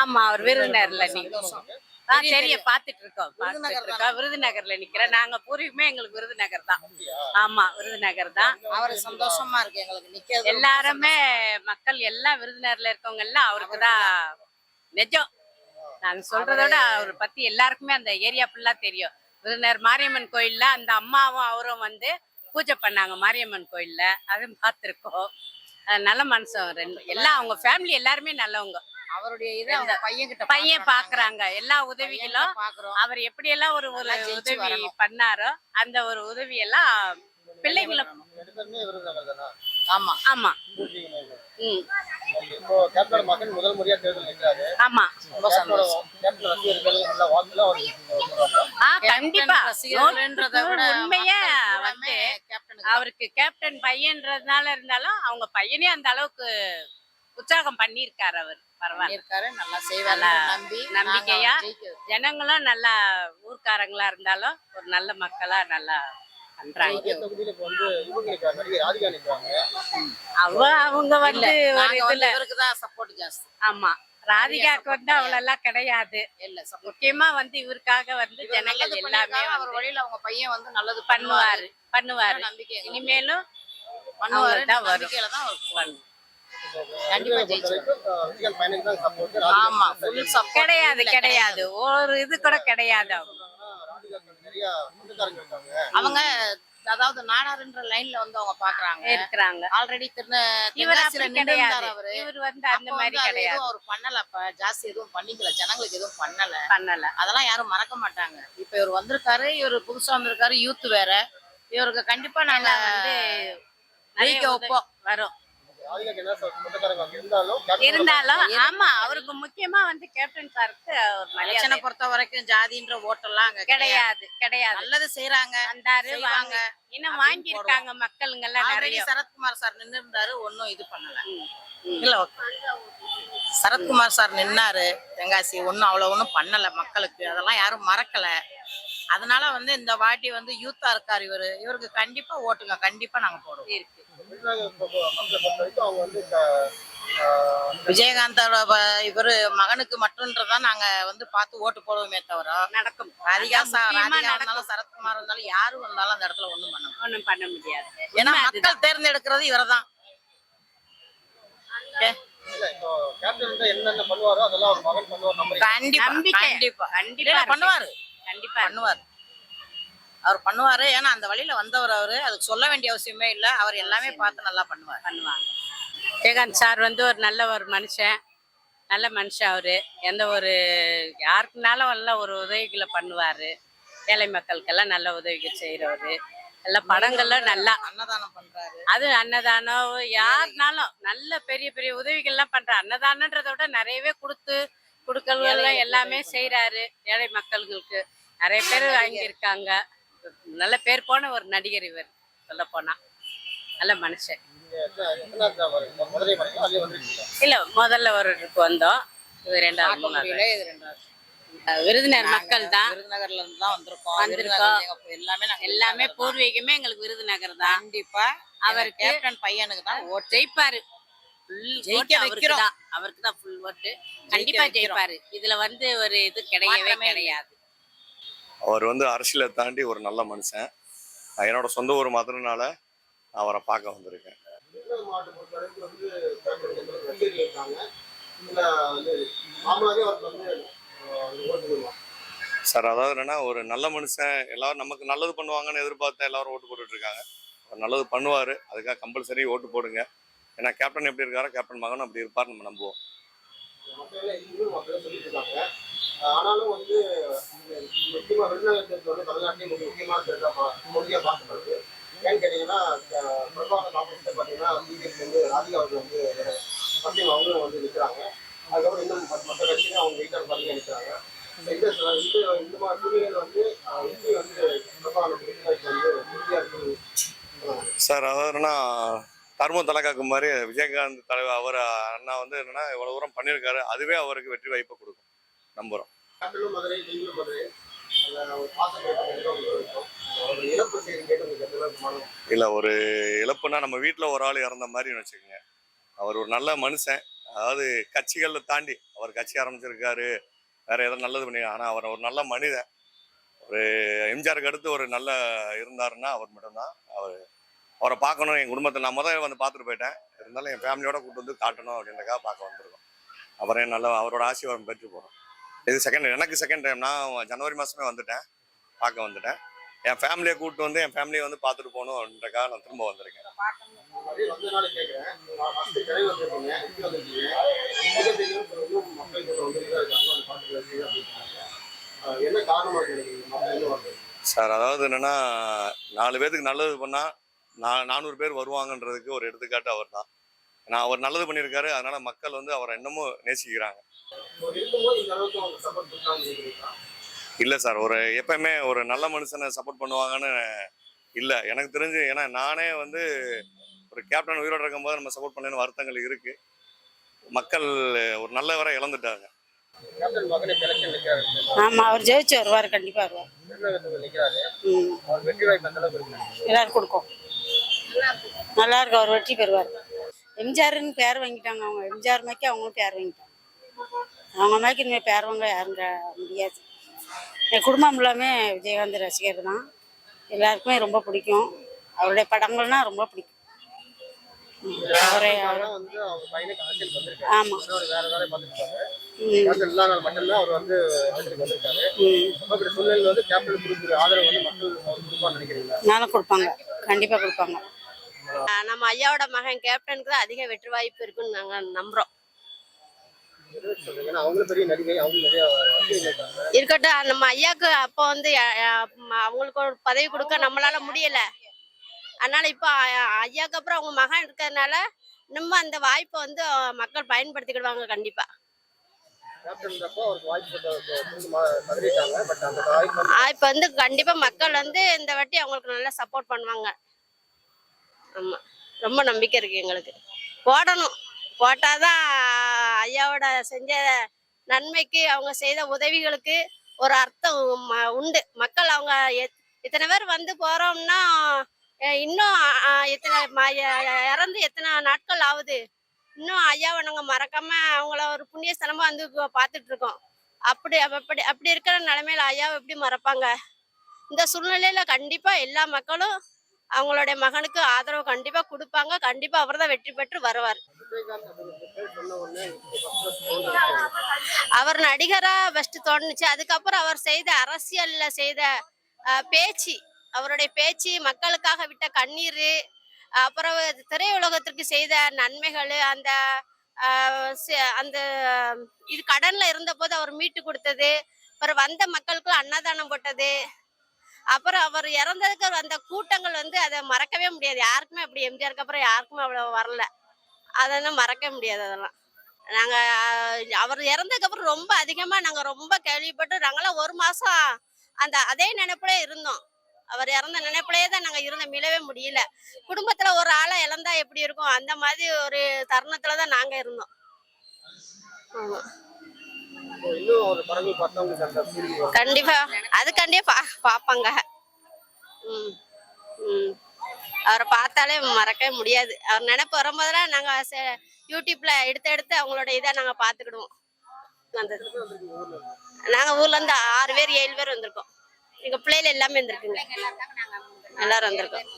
ஆமா அவர் விருதுநகர்ல நிக்கிறோம் ஆ தெரியும், தெரிய தெரியும். பாத்துட்டு இருக்கோம் பாத்துட்டு இருக்கோம் விருதுநகர்ல நிக்கிறேன். நாங்க பூர்வீகமே எங்களுக்கு விருதுநகர் தான். ஆமா விருதுநகர் தான். அவரு சந்தோஷமா இருக்கு எங்களுக்கு நிக்கிறது எல்லாருமே மக்கள் எல்லாம் விருதுநகர்ல இருக்கவங்க எல்லாம் அவருக்கு தான் நிஜம். நாங்க சொல்றதோட அவர் பத்தி எல்லாருக்குமே அந்த ஏரியா ஃபுல்லா தெரியும். விருதுநகர் மாரியம்மன் கோயில்ல அந்த அம்மாவும் அவரும் வந்து பூஜை பண்ணாங்க மாரியம்மன் கோயில்ல. அதுவும் பார்த்துருக்கோம் நல்ல மனுஷன் ரெண்டு எல்லாம் அவங்க ஃபேமிலி எல்லாருமே நல்லவங்க. அவருடைய இது அவங்க பையன் கிட்ட பையன் பாக்குறாங்க. எல்லா உதவிகளும் பாக்குறோம். அவர் எப்படியெல்லாம் ஒரு ஒரு ஜெயிச்சு உதவி. பண்ணாரோ அந்த ஒரு உதவி எல்லாம் பிள்ளைங்களும் ஆமா. ஆமா. ம். இப்போ கேப்டனோட மகன் முதல் முறையா தேர்தல் ஆமா. ரொம்ப சந்தோஷம் கண்டிப்பா. உண்மையா வந்து அவருக்கு கேப்டன் பையன்றதுனால இருந்தாலும் அவங்க பையனே அந்த அளவுக்கு உற்சாகம் பண்ணியிருக்காரு அவர். பரவாயில்ல. இருக்காரு நல்லா செய்வாரு. நம்பி நம்பிக்கையா ஜனங்களும் நல்லா ஊர்க்காரங்களா இருந்தாலும் ஒரு நல்ல மக்களா நல்லா பண்றாங்க. அவ அவங்க வந்து ஒரு இதுல ஆமா. ராதிகாக்கு வந்து அவ்வளவு கிடையாது. இல்ல முக்கியமா வந்து இவருக்காக வந்து ஜனங்கள் எல்லாமே அவர் வழியில அவங்க பையன் வந்து நல்லது பண்ணுவாரு. பண்ணுவாரு. நம்பிக்கை. இனிமேலும் பண்ணுவாரு தான் வரும். கிடையாது. கிடையாது ஒரு இது கூட கிடையாது. அவங்க. அதாவது நாடாருன்ற லைன்ல வந்து அவங்க பாக்குறாங்க. இருக்கிறாங்க. ஆல்ரெடி திருந இவர் அப்படி கிடையாது. அவரு. இவர் வந்து அந்த மாதிரி கிடையாது. அவர் பண்ணல அப்ப ஜாஸ்தி எதுவும் பண்ணிக்கல. ஜனங்களுக்கு எதுவும் பண்ணல. பண்ணல. அதெல்லாம் யாரும் மறக்க மாட்டாங்க. இப்ப இவர் வந்திருக்காரு இவர் புதுசா வந்திருக்காரு யூத் வேற. இவருக்கு கண்டிப்பா நாங்க வந்து உதவி வைப்போம். வரும். இருந்தாலும் ஆமா அவருக்கு முக்கியமா வந்து கேப்டன் சாருக்கு மரியாதை. பொறுத்த வரைக்கும் ஜாதின்ற ஓட்டெல்லாம் அங்க கிடையாது. கிடையாது நல்லது செய்யறாங்க வந்தாரு. வாங்க இன்னும் அப்படின்னு வாங்கி இருக்காங்க மக்களுங்க எல்லாம் நிறைய சரத்குமார் சார் நின்று இருந்தாரு ஒன்னும் இது பண்ணல. இல்ல. சரத்குமார் சார் நின்னாரு தென்காசி ஒன்றும் அவ்வளோ ஒன்றும் பண்ணல மக்களுக்கு அதெல்லாம் யாரும் மறக்கல. அதனால வந்து இந்த வாட்டி வந்து யூத்தா இருக்காரு இவரு. இவருக்கு கண்டிப்பா ஓட்டுங்க கண்டிப்பா நாங்க போடுவோம். இருக்கு. விஜயகாந்தோட இவரு மகனுக்கு மட்டும்ன்றதான் நாங்க வந்து பார்த்து ஓட்டு போடுவோமே தவிர நடக்கும் ராதிகா ராதிகா. இருந்தாலும் சரத்குமார் இருந்தாலும் யாரு வந்தாலும் அந்த இடத்துல ஒண்ணும் பண்ண. ஒண்ணும் பண்ண முடியாது ஏன்னா. மக்கள் தேர்ந்தெடுக்கிறது இவர்தான் கண்டிப்பா. கண்டிப்பா கண்டிப்பா. பண்ணுவாரு கண்டிப்பா. பண்ணுவார் அவர் பண்ணுவாரு. ஏன்னா அந்த வழியில வந்தவர் அவரு. அதுக்கு சொல்ல வேண்டிய அவசியமே இல்ல. அவர் எல்லாமே பார்த்து நல்லா பண்ணுவார். பண்ணுவாங்க. விஜயகாந்த் சார் வந்து ஒரு நல்ல ஒரு மனுஷன். நல்ல மனுஷன் அவரு. எந்த ஒரு யாருக்குனாலும் நல்ல ஒரு உதவிகளை பண்ணுவாரு. ஏழை மக்களுக்கெல்லாம் நல்ல உதவிகள் செய்யறவரு எல்லா படங்கள்லாம் நல்லா அன்னதானம் பண்றாரு. அது அன்னதானம். யாருனாலும் நல்ல பெரிய பெரிய உதவிகள்லாம் பண்றாரு. அன்னதானன்றதை விட நிறையவே கொடுத்து கொடுக்கறதெல்லாம் எல்லாமே செய்றாரு. ஏழை மக்களுக்கு நிறைய பேர் வாங்கியிருக்காங்க. நல்ல பேர் போன ஒரு நடிகர் இவர் சொல்ல போனா நல்ல மனுஷன். இல்ல முதல்ல ஒரு இதுக்கு வந்தோம். இது ரெண்டாவது மூணாவது முடியல, இது ரெண்டாவது. அஹ் விருதுநகர் மக்கள் தான். விருதுநகர்ல இருந்து தான் வந்திருக்கோம். வந்திருக்கோம். விருதுநகர்ல எங்க- எல்லாமே. பூர்வீகமே எங்களுக்கு விருதுநகர் தான். கண்டிப்பா. அவருக்கு- அவருக்கு கேப்டன் பையனுக்கு தான் ஓட்டு. ஜெயிப்பாரு. அவருக்கு வைக்கிறோம். தான். அவருக்கு தான் ஃபுல் ஓட்டு. கண்டிப்பா. ஜெயிப்பாரு. இதுல வந்து ஒரு இது கிடையவே. கிடையாது. அவர் வந்து அரசியலை தாண்டி ஒரு நல்ல மனுஷன். நான் என்னோட சொந்த ஊர் மதுரைனால அவரை பார்க்க வந்திருக்கேன். சார் அதாவது என்னன்னா ஒரு நல்ல மனுஷன் எல்லாரும் நமக்கு நல்லது பண்ணுவாங்கன்னு எதிர்பார்த்து எல்லாரும் ஓட்டு போட்டுட்டு இருக்காங்க. அவர் நல்லது பண்ணுவார் அதுக்காக கம்பல்சரி ஓட்டு போடுங்க. ஏன்னா கேப்டன் எப்படி இருக்காரோ கேப்டன் மகனும் அப்படி இருப்பார் நம்ம நம்புவோம். ஆனாலும் வந்து முக்கியமாக முக்கியமா விருதுநகர் வந்து தமிழ்நாட்டிலே மிக முக்கியமான தேர்தல் மொழியா பார்க்கப்படுது ஏன்னு கேட்டீங்கன்னா இந்த பிரபாகர் காங்கிரஸ் பார்த்தீங்கன்னா பிஜேபி வந்து ராதிகா அவர்கள் வந்து பத்தியம் அவங்களும் வந்து நிற்கிறாங்க அதுக்கப்புறம் இன்னும் மற்ற மற்ற கட்சியும் அவங்க வெயிட்டர் பதவி நிற்கிறாங்க இந்த இந்த இந்த மாதிரி சூழ்நிலையில் வந்து ஆஹ், வந்து விருதுநகருக்கு வந்து இருக்கு. சார் அதாவது என்னன்னா தர்ம தலகாக்கு மாதிரி விஜயகாந்த் தலைவர் அவர் அண்ணா வந்து என்னன்னா இவ்வளவு தூரம் பண்ணியிருக்காரு. அதுவே அவருக்கு வெற்றி வாய்ப்பை கொடுக்கும். மனம்? இல்லை ஒரு இழப்புனா நம்ம வீட்டில் ஒரு ஆள் இறந்த மாதிரி வச்சுக்கோங்க. அவர் ஒரு நல்ல மனுஷன். அதாவது கட்சிகளை தாண்டி அவர் கட்சி ஆரம்பிச்சிருக்காரு. வேற ஏதோ நல்லது பண்ணி ஆனால் அவர் ஒரு நல்ல மனிதன். ஒரு எம்ஜிஆருக்கு அடுத்து ஒரு நல்ல இருந்தாருன்னா அவர் மட்டும்தான். அவர் அவரை பார்க்கணும் என் குடும்பத்தை நான் முதல்ல வந்து பார்த்துட்டு போயிட்டேன். இருந்தாலும் என் ஃபேமிலியோட கூட்டு வந்து காட்டணும் அப்படின்றக்காக பார்க்க வந்திருக்கோம். அவரே நல்ல அவரோட ஆசீர்வாதம் பெற்று போகிறோம் இது செகண்ட் எனக்கு செகண்ட் டைம் நான் ஜனவரி மாதமே வந்துட்டேன். பார்க்க வந்துட்டேன். என் ஃபேமிலியை கூப்பிட்டு வந்து என் ஃபேமிலியை வந்து பார்த்துட்டு போகணும் அப்படின்றக்காக நான் திரும்ப வந்திருக்கேன். சார் அதாவது என்னென்னா நாலு பேத்துக்கு நல்லது பண்ணால் நான் நானூறு பேர் வருவாங்கன்றதுக்கு ஒரு எடுத்துக்காட்டு அவர் தான் நான் அவர் நல்லது பண்ணியிருக்காரு அதனால மக்கள் வந்து அவரை இன்னமும் நேசிக்கிறாங்க. இல்லை சார் ஒரு எப்பயுமே ஒரு நல்ல மனுஷனை சப்போர்ட் பண்ணுவாங்கன்னு இல்லை. எனக்கு தெரிஞ்சு ஏன்னா நானே வந்து ஒரு கேப்டன் உயிரோடு இருக்கும்போது நம்ம சப்போர்ட் பண்ணலன்னு வருத்தங்கள் இருக்கு. மக்கள் ஒரு நல்லவரை இழந்துட்டாங்க. ஆமா அவர் ஜெயிச்சு வருவார் கண்டிப்பா வருவார். எல்லாரும் கொடுக்கும் நல்லா இருக்கு அவர் வெற்றி பெறுவார். எம்ஜிஆர்னு பேர் வாங்கிட்டாங்க. அவங்க எம்ஜிஆர் மாக்கி அவங்களும் பேர் வாங்கிட்டாங்க. அவங்க மாக்கி இனிமேல் பேர் வாங்க யாருங்க முடியாது. என் குடும்பம் எல்லாமே விஜயகாந்த் ரசிகர் தான். எல்லாருக்குமே ரொம்ப பிடிக்கும். அவருடைய படங்கள்னா ரொம்ப பிடிக்கும். அவரே ஆமாம் நானும் கொடுப்பாங்க. கண்டிப்பாக கொடுப்பாங்க. நம்ம ஐயாவோட மகன் கேப்டனுக்கு தான் அதிக வெற்றி வாய்ப்பு இருக்குன்னு நாங்க நம்புறோம். இருக்கட்டும் நம்ம ஐயாக்கு அப்போ வந்து அவங்களுக்கு ஒரு பதவி கொடுக்க நம்மளால முடியல. அதனால இப்போ ஐயாக்கு அப்புறம் அவங்க மகன் இருக்கிறதுனால நம்ம அந்த வாய்ப்பை வந்து மக்கள் பயன்படுத்திக்கிடுவாங்க கண்டிப்பா. இப்ப இப்போ வந்து கண்டிப்பா மக்கள் வந்து இந்த வாட்டி அவங்களுக்கு நல்லா சப்போர்ட் பண்ணுவாங்க. ஆமாம் ரொம்ப நம்பிக்கை இருக்கு எங்களுக்கு. போடணும். போட்டாதான் ஐயாவோட செஞ்ச நன்மைக்கு அவங்க செய்த உதவிகளுக்கு ஒரு அர்த்தம் ம- உண்டு. மக்கள் அவங்க எத்- இத்தனை பேர் வந்து போறோம்னா இன்னும் எத்தனை ம- இறந்து எத்தனை நாட்கள் ஆகுது? இன்னும் ஐயாவை நாங்கள் மறக்காம அவங்கள ஒரு புண்ணிய ஸ்தலமா வந்து பார்த்துட்டு இருக்கோம். அப்படி அப்படி அப்படி இருக்கிற நிலைமையில ஐயாவை எப்படி மறப்பாங்க? இந்த சூழ்நிலையில கண்டிப்பா எல்லா மக்களும் அவங்களுடைய மகனுக்கு ஆதரவு கண்டிப்பா கொடுப்பாங்க. கண்டிப்பா அவர்தான் வெற்றி பெற்று வருவார். அவர் நடிகரா ஃபர்ஸ்ட் தோணுச்சு. அதுக்கப்புறம் அவர் செய்த அரசியல்ல செய்த பேச்சு அவருடைய பேச்சு மக்களுக்காக விட்ட கண்ணீர் அப்புறம் திரையுலகத்திற்கு செய்த நன்மைகள் அந்த அந்த இது கடன்ல இருந்தபோது அவர் மீட்டு கொடுத்தது அப்புறம் வந்த மக்களுக்கு அன்னதானம் போட்டது அப்புறம் அவர் இறந்ததுக்கு அந்த கூட்டங்கள் வந்து அதை மறக்கவே முடியாது. யாருக்குமே அப்படி எம்ஜிஆருக்கு அப்புறம் யாருக்குமே அவ்வளோ வரல. அதெல்லாம் மறக்க முடியாது அதெல்லாம். நாங்கள் அவர் இறந்ததுக்கு அப்புறம் ரொம்ப அதிகமாக நாங்கள் ரொம்ப கேள்விப்பட்டு நாங்களாம் ஒரு மாதம் அந்த அதே நினைப்புல இருந்தோம். அவர் இறந்த நினைப்புலயே தான் நாங்கள் இருந்த மீளவே முடியல. குடும்பத்துல ஒரு ஆளை இழந்தா எப்படி இருக்கும்? அந்த மாதிரி ஒரு தருணத்துல தான் நாங்கள் இருந்தோம். ஆமாம் கண்டிப்பா. அது கண்டிப்பா அதுக்காண்டியே பா பாப்பாங்க. ம் ம். அவரை பார்த்தாலே மறக்கவே முடியாது. அவர் நினைப்பு வரும்போதெல்லாம் நாங்க யூடியூப்ல எடுத்து எடுத்து அவங்களோட இதை நாங்க பாத்துக்கிடுவோம் வந்தது. நாங்க ஊர்ல இருந்து ஆறு பேர் ஏழு பேர் வந்திருக்கோம். எங்க பிள்ளைகள் எல்லாமே வந்திருக்குங்க. எல்லாரும் வந்திருக்கோம்.